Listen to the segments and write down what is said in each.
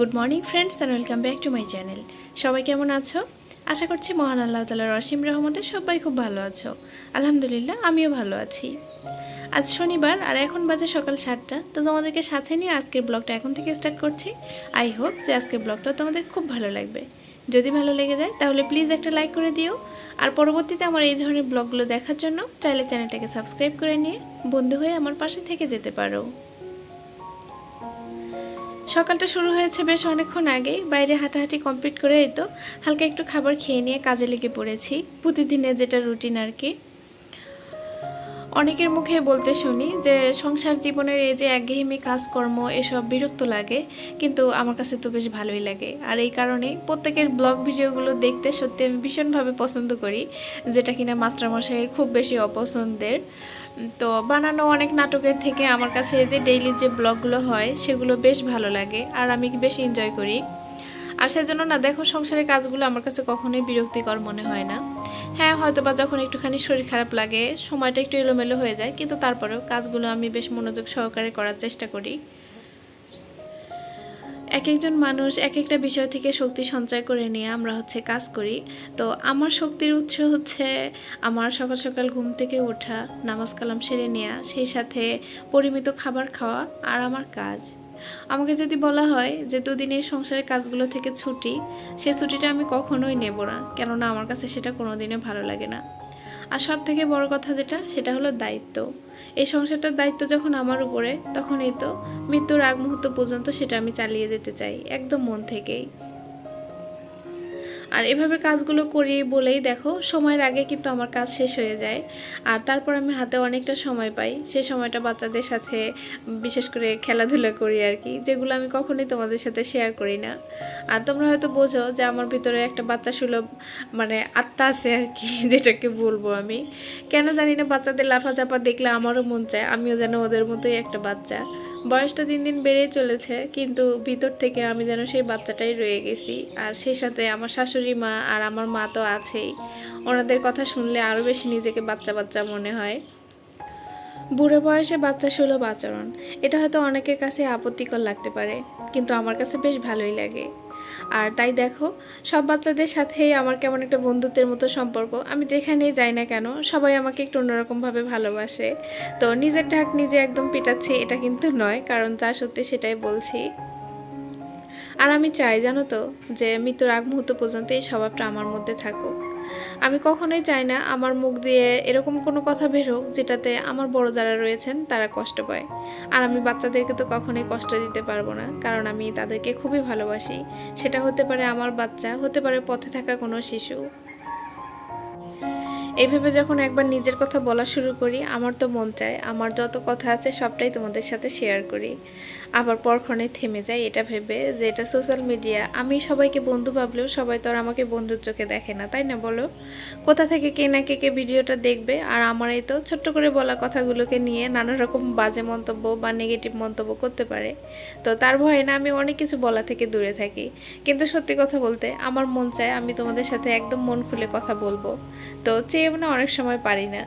Good morning friends and welcome back to my channel সবাই কেমন আছো? আশা করছি মহান আল্লাহ তালার অসীম রহমতে সবাই খুব ভালো আছো। আলহামদুলিল্লাহ, আমিও ভালো আছি। আজ শনিবার আর এখন বাজে সকাল সাতটা। তো তোমাদেরকে সাথে নিয়ে আজকের ব্লগটা এখন থেকে স্টার্ট করছি। আই হোপ যে আজকের ব্লগটা তোমাদের খুব ভালো লাগবে। যদি ভালো লেগে যায়, তাহলে প্লিজ একটা লাইক করে দিও। আর পরবর্তীতে আমার এই ধরনের ব্লগগুলো দেখার জন্য চাইলে চ্যানেলটাকে সাবস্ক্রাইব করে নিয়ে বন্ধু হয়ে আমার পাশে থেকে যেতে পারো। সকালটা শুরু হয়েছে বেশ অনেকক্ষণ আগেই। বাইরে হাঁটাহাঁটি কমপ্লিট করে এই তো হালকা একটু খাবার খেয়ে নিয়ে কাজে লেগে পড়েছি। প্রতিদিনের যেটা রুটিন আর কি। অনেকের মুখে বলতে শুনি যে সংসার জীবনের এই যে একঘেয়েমি কাজকর্ম, এসব বিরক্ত লাগে, কিন্তু আমার কাছে তো বেশ ভালোই লাগে। আর এই কারণেই প্রত্যেকের ব্লগ ভিডিওগুলো দেখতে সত্যি আমি ভীষণভাবে পছন্দ করি, যেটা কিনা মাস্টারমশাইয়ের খুব বেশি অপছন্দের। তো বানানো অনেক নাটকের থেকে আমার কাছে এই যে ডেইলি যে ব্লগগুলো হয়, সেগুলো বেশ ভালো লাগে, আর আমি বেশ এনজয় করি। আর সেজন্য না দেখো সংসারের কাজগুলো আমার কাছে কখনোই বিরক্তিকর মনে হয় না। হ্যাঁ হয়তো বা যখন একটুখানি শরীর খারাপ লাগে, সময়টা একটু এলোমেলো হয়ে যায়, কিন্তু তারপরেও কাজগুলো আমি বেশ মনোযোগ সহকারে করার চেষ্টা করি। এক একজন মানুষ এক একটা বিষয় থেকে শক্তি সঞ্চয় করে নিয়ে আমরা হচ্ছে কাজ করি। তো আমার শক্তির উৎস হচ্ছে আমার সকাল সকাল ঘুম থেকে ওঠা, নামাজ কালাম সেরে নেওয়া সেই সাথে পরিমিত খাবার খাওয়া আর আমার কাজ। আমাকে যদি বলা হয় যে দুদিনের সংসারের কাজগুলো থেকে ছুটি, সে ছুটিটা আমি কখনোই নেব না, কেননা আমার কাছে সেটা কোনোদিনও ভালো লাগে না। আর সব থেকে বড় কথা যেটা, সেটা হলো দায়িত্ব। এই সংসারটার দায়িত্ব যখন আমার উপরে তখন তো মৃত্যুর আগ মুহূর্ত পর্যন্ত সেটা আমি চালিয়ে যেতে চাই, একদম মন থেকেই। আর এভাবে কাজগুলো করি বলেই দেখো, সময়ের আগে কিন্তু আমার কাজ শেষ হয়ে যায়। আর তারপর আমি হাতে অনেকটা সময় পাই। সেই সময়টা বাচ্চাদের সাথে বিশেষ করে খেলাধুলা করি আর কি, যেগুলো আমি কখনোই তোমাদের সাথে শেয়ার করি না। আর তোমরা হয়তো বোঝো যে আমার ভিতরে একটা বাচ্চা সুলভ মানে আত্মা আছে আর কি, যেটাকে বলব আমি। কেন জানি না, বাচ্চাদের লাফা লাফাচাপা দেখলে আমারও মন চায়, আমিও যেন ওদের মতোই একটা বাচ্চা। বয়সটা দিন দিন বেড়ে চলেছে, কিন্তু ভিতর থেকে আমি যেন সেই বাচ্চাটাই রয়ে গেছি। আর সেই সাথে আমার শাশুড়ি মা আর আমার মা তো আছেই। ওনাদের কথা শুনলে আরও বেশি নিজেকে বাচ্চা বাচ্চা মনে হয়। বুড়ো বয়সে বাচ্চা সুলভ আচরণ। এটা হয়তো অনেকের কাছে আপত্তিকর লাগতে পারে, কিন্তু আমার কাছে বেশ ভালোই লাগে। আর তাই দেখো, সব বাচ্চাদের সাথেই আমার কেমন একটা বন্ধুত্বের মতো সম্পর্ক। আমি যেখানেই যাই না কেন, সবাই আমাকে একটু অন্যরকমভাবে ভালোবাসে। তো নিজের ঢাক নিজে একদম পিটাচ্ছি, এটা কিন্তু নয়, কারণ যা সত্যি সেটাই বলছি। আর আমি চাই, জানো তো, যে মৃত্যুর আগ মুহূর্ত পর্যন্ত এই স্বভাবটা আমার মধ্যে থাকুক। আমি কখনোই চাই না আমার মুখ দিয়ে এরকম কোনো কথা বের হোক যেটাতে আমার বড় যারা রয়েছেন তারা কষ্ট পায়। আর আমি বাচ্চাদেরকে তো কখনোই কষ্ট দিতে পারব না, কারণ আমি তাদেরকে খুবই ভালোবাসি। সেটা হতে পারে আমার বাচ্চা, হতে পারে পথে থাকা কোনো শিশু। এইভাবে যখন একবার নিজের কথা বলা শুরু করি, আমার তো মন চায়, আমার যত কথা আছে সবটাই তোমাদের সাথে শেয়ার করি। আবার পরক্ষণে থেমে যায় এটা ভেবে যে এটা সোশ্যাল মিডিয়া আমি সবাইকে বন্ধু ভাবলেও সবাই তো আর আমাকে বন্ধুর চোখে দেখে না, তাই না বলো? কোথা থেকে কে না কে কে ভিডিওটা দেখবে? আর আমার এই তো ছোট্ট করে বলা কথাগুলোকে নিয়ে নানা রকম বাজে মন্তব্য বা নেগেটিভ মন্তব্য করতে পারে। তো তার ভয়ে না আমি অনেক কিছু বলা থেকে দূরে থাকি। কিন্তু সত্যি কথা বলতে, আমার মন চায় আমি তোমাদের সাথে একদম মন খুলে কথা বলব। তো না অনেক সময় পারি না।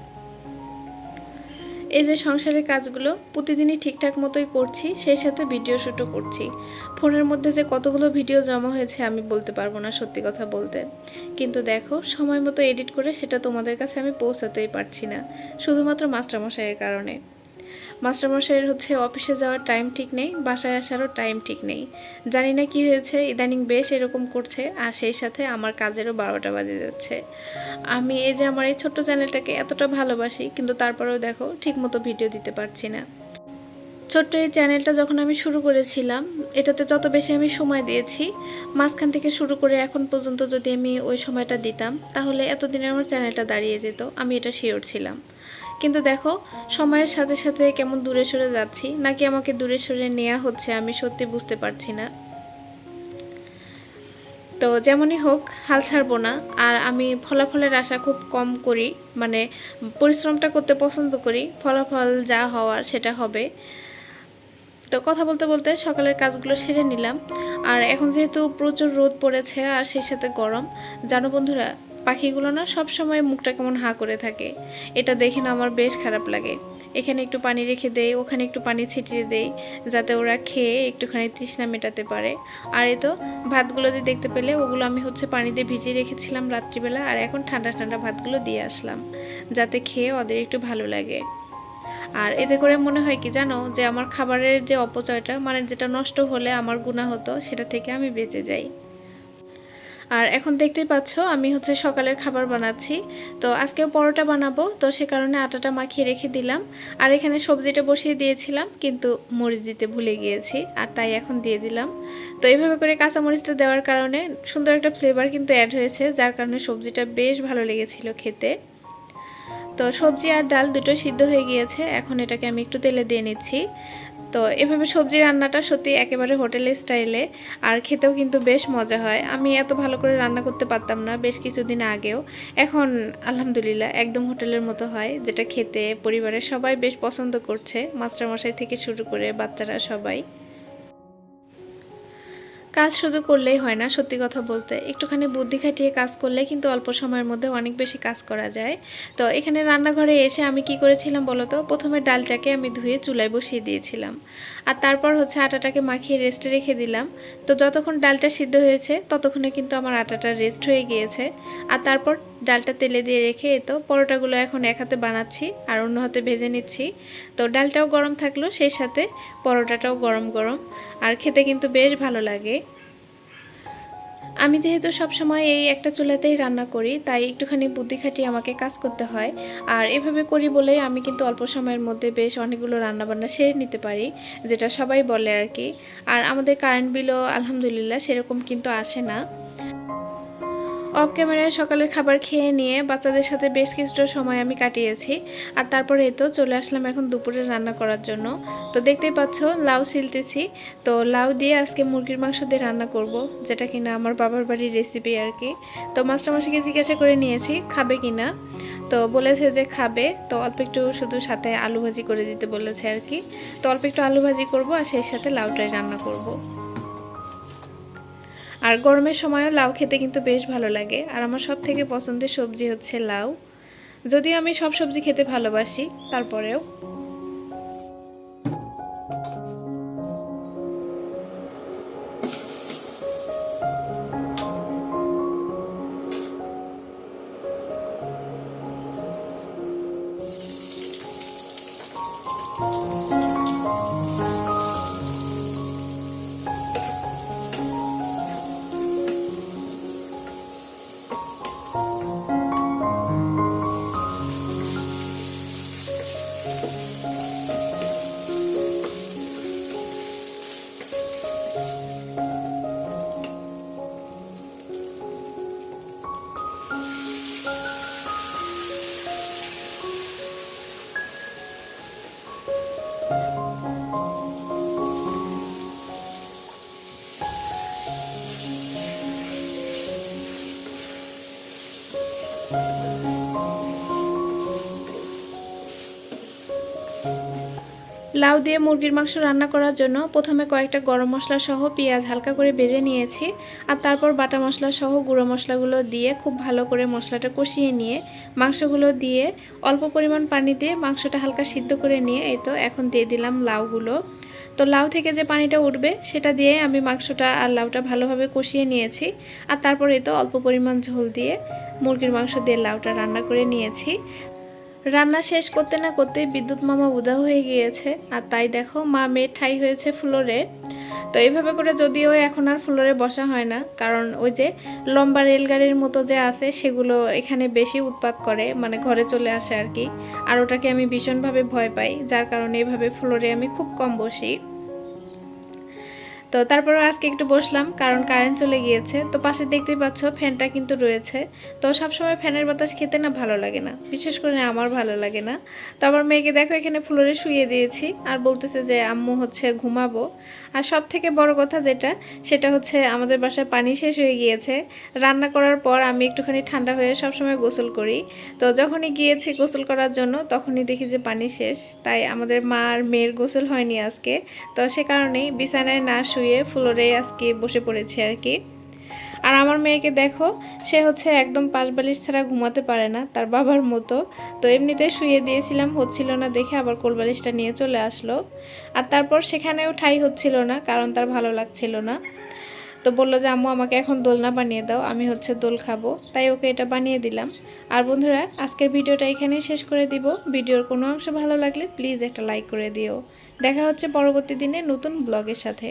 এই যে সংসারের কাজগুলো প্রতিদিনই ঠিকঠাক মতোই করছি, সেই সাথে ভিডিও শুটও করছি। ফোনের মধ্যে যে কতগুলো ভিডিও জমা হয়েছে আমি বলতে পারব না সত্যি কথা বলতে। কিন্তু দেখো, সময় মতো এডিট করে সেটা তোমাদের কাছে আমি পৌঁছাতেই পারছি না, শুধুমাত্র মাস্টারমশাইয়ের কারণে। মাস্টারমশাইয়ের হচ্ছে অফিসে যাওয়ার টাইম ঠিক নেই, বাসায় আসারও টাইম ঠিক নেই। জানি না কি হয়েছে, ইদানিং বেশ এরকম করছে, আর সেই সাথে আমার কাজেরও বারোটা বাজে যাচ্ছে। আমি এই যে আমার এই ছোট্ট চ্যানেলটাকে এতটা ভালোবাসি, কিন্তু তারপরেও দেখো ঠিক মতো ভিডিও দিতে পারছি না। ছোট্ট এই চ্যানেলটা যখন আমি শুরু করেছিলাম, এটাতে যত বেশি আমি সময় দিয়েছি, মাঝখান থেকে শুরু করে এখন পর্যন্ত যদি আমি ওই সময়টা দিতাম, তাহলে এতদিনে আমার চ্যানেলটা দাঁড়িয়ে যেত, আমি এটা শিওর ছিলাম। কিন্তু দেখো, সময়ের সাথে সাথে কেমন দূরে সরে যাচ্ছি, নাকি আমাকে দূরে সরে নেওয়া হচ্ছে আমি সত্যি বুঝতে পারছি না। তো যেমনই হোক, হাল ছাড়বো না, আর আমি ফলাফলের আশা খুব কম করি মানে পরিশ্রমটা করতে পছন্দ করি, ফলাফল যা হওয়ার সেটা হবে। তো কথা বলতে বলতে সকালের কাজগুলো সেরে নিলাম, আর এখন যেহেতু প্রচুর রোদ পড়েছে আর সেই সাথে গরম, জানো বন্ধুরা পাখিগুলো না সব সময় মুখটা কেমন হা করে থাকে। এটা দেখে না আমার বেশ খারাপ লাগে। এখানে একটু পানি রেখে দেই, ওখানে একটু পানি ছিটিয়ে দেই, যাতে ওরা খেয়ে একটুখানি তৃষ্ণা মেটাতে পারে। আর এ তো ভাতগুলো যে দেখতে পেলে, ওগুলো আমি হচ্ছে পানিতে ভিজিয়ে রেখেছিলাম রাত্রিবেলা, আর এখন ঠান্ডা ঠান্ডা ভাতগুলো দিয়ে আসলাম, যাতে খেয়ে ওদের একটু ভালো লাগে। আর এতে করে মনে হয় কি জানো, যে আমার খাবারের যে অপচয়টা মানে যেটা নষ্ট হলে আমার গুণা হতো, সেটা থেকে আমি বেঁচে যাই। আর এখন দেখতেই পাচ্ছ, আমি হচ্ছে সকালের খাবার বানাচ্ছি। তো আজকেও পরোটা বানাবো, তো সে কারণে আটাটা মাখিয়ে রেখে দিলাম। আর এখানে সবজিটা বসিয়ে দিয়েছিলাম, কিন্তু মরিচ দিতে ভুলে গিয়েছি, আর তাই এখন দিয়ে দিলাম। তো এইভাবে করে কাঁচা মরিচটা দেওয়ার কারণে সুন্দর একটা ফ্লেভার কিন্তু অ্যাড হয়েছে, যার কারণে সবজিটা বেশ ভালো লেগেছিল খেতে। তো সবজি আর ডাল দুটো সিদ্ধ হয়ে গিয়েছে, এখন এটাকে আমি একটু তেলে দিয়ে নিচ্ছি। তো এভাবে সবজি রান্নাটা সত্যি একেবারে হোটেল স্টাইলে, আর খেতেও কিন্তু বেশ মজা হয়। আমি এত ভালো করে রান্না করতে পারতাম না বেশ কিছুদিন আগেও। এখন আলহামদুলিল্লাহ একদম হোটেলের মতো হয়, যেটা খেতে পরিবারের সবাই বেশ পছন্দ করছে, মাস্টারমশাই থেকে শুরু করে বাচ্চারা সবাই। কাজ শুধু করলেই হয় না, সত্যি কথা বলতে। একটুখানি বুদ্ধি খাটিয়ে কাজ করলে কিন্তু অল্প সময়ের মধ্যে অনেক বেশি কাজ করা যায়। তো এখানে রান্নাঘরে এসে আমি কি করেছিলাম বলো তো? প্রথমে ডালটাকে আমি ধুয়ে চুলায় বসিয়ে দিয়েছিলাম। আর তারপর হচ্ছে আটাটাকে মাখিয়ে রেস্টে রেখে দিলাম। তো যতক্ষণ ডালটা সিদ্ধ হয়েছে, ততক্ষণে কিন্তু আমার আটাটা রেস্ট হয়ে গিয়েছে। আর তারপর ডালটা তেলে দিয়ে রেখে তো পরোটাগুলো এখন এক হাতে বানাচ্ছি আর অন্য হাতে ভেজে নিচ্ছি। তো ডালটাও গরম থাকল, সেই সাথে পরোটাটাও গরম গরম আর খেতে কিন্তু বেশ ভালো লাগে। আমি যেহেতু সবসময় এই একটা চুলাতেই রান্না করি, তাই একটুখানি বুদ্ধি খাটিয়ে আমাকে কাজ করতে হয়। আর এভাবে করি বলেই আমি কিন্তু অল্প সময়ের মধ্যে বেশ অনেকগুলো রান্নাবান্না সেরে নিতে পারি, যেটা সবাই বলে আর কি। আর আমাদের কারেন্ট বিলও আলহামদুলিল্লাহ সেরকম কিন্তু আসে না। অফ ক্যামেরায় সকালের খাবার খেয়ে নিয়ে বাচ্চাদের সাথে বেশ কিছুটা সময় আমি কাটিয়েছি। আর তারপরে তো চলে আসলাম এখন দুপুরে রান্না করার জন্য। তো দেখতেই পাচ্ছ, লাউ সিলতেছি। তো লাউ দিয়ে আজকে মুরগির মাংস দিয়ে রান্না করব, যেটা কিনা আমার বাবার বাড়ির রেসিপি আর কি। তো মাস্টারমশাইকে জিজ্ঞাসা করে নিয়েছি, খাবে কিনা? তো বলেছে যে খাবে। তো অল্প একটু শুধু সাথে আলু ভাজি করে দিতে বলেছে আর কি। তো অল্প একটু আলু ভাজি করব আর সেই সাথে লাউটাই রান্না করব। আর গরমের সময়ও লাউ খেতে কিন্তু বেশ ভালো লাগে। আর আমার সব থেকে পছন্দের সবজি হচ্ছে লাউ। যদিও আমি সব সবজি খেতে ভালোবাসি, তারপরেও Música লাউ দিয়ে মুরগির মাংস রান্না করার জন্য প্রথমে কয়েকটা গরম মশলা সহ পেঁয়াজ হালকা করে ভেজে নিয়েছি আর তারপর বাটা মশলা সহ গুঁড়ো মশলাগুলো দিয়ে খুব ভালো করে মশলাটা কষিয়ে নিয়ে মাংসগুলো দিয়ে অল্প পরিমাণ পানি দিয়ে মাংসটা হালকা সিদ্ধ করে নিয়ে এই তো এখন দিয়ে দিলাম লাউগুলো। তো লাউ থেকে যে পানিটা উঠবে সেটা দিয়ে আমি মাংসটা আর লাউটা ভালোভাবে কষিয়ে নিয়েছি আর তারপর তো অল্প পরিমাণ ঝোল দিয়ে মুরগির মাংস দিয়ে লাউটা রান্না করে নিয়েছি। রান্না শেষ করতে না করতে বিদ্যুৎ মামা উদা হয়ে গিয়েছে। আর তাই দেখো, মা মেয়ে ঠাই হয়েছে ফ্লোরে। তো এইভাবে করে যদিও এখন আর ফ্লোরে বসা হয় না, কারণ ওই যে লম্বা রেলগাড়ির মতো যে আছে, সেগুলো এখানে বেশি উৎপাত করে মানে ঘরে চলে আসে আর কি। আর ওটাকে আমি ভীষণভাবে ভয় পাই, যার কারণে এভাবে ফ্লোরে আমি খুব কম বসি। তো তারপর আজকে একটু বসলাম, কারণ কারেন্ট চলে গিয়েছে। তো পাশে দেখতেই পাচ্ছ ফ্যানটা কিন্তু রয়েছে। তো সবসময় ফ্যানের বাতাস খেতে না ভালো লাগে না, বিশেষ করে আমার ভালো লাগে না। তো আমার মেয়েকে দেখো, এখানে ফ্লোরে শুয়ে দিয়েছি আর বলতেছে যে, আম্মু হচ্ছে ঘুমাবো। আর সব থেকে বড় কথা যেটা, সেটা হচ্ছে আমাদের বাসায় পানি শেষ হয়ে গিয়েছে। রান্না করার পর আমি একটুখানি ঠান্ডা হয়ে সবসময় গোসল করি। তো যখনই গিয়েছি গোসল করার জন্য, তখনই দেখি যে পানি শেষ। তাই আমাদের মা আর মেয়ের গোসল হয়নি আজকে। তো সে কারণেই বিছানায় না শুয়ে ফ্লোরে আজকে বসে পড়েছি আর কি। আর আমার মেয়েকে দেখো, সে হচ্ছে একদম পাশ বালিশ ছাড়া ঘুমাতে পারে না, তার বাবার মতো। তো এমনিতে শুয়ে দিয়েছিলাম, হচ্ছিল না দেখে আবার কোলবালিশটা নিয়ে চলে আসলো। আর তারপর সেখানেও ঠাই হচ্ছিল না, কারণ তার ভালো লাগছিল না। তো বলল যে, আম্মু, আমাকে এখন দোলনা বানিয়ে দাও, আমি হচ্ছে দোল খাব। তাই ওকে এটা বানিয়ে দিলাম। আর বন্ধুরা, আজকের ভিডিওটা এখানেই শেষ করে দিব। ভিডিওর কোনো অংশ ভালো লাগলে প্লিজ একটা লাইক করে দিও। দেখা হচ্ছে পরবর্তী দিনে নতুন ব্লগের সাথে।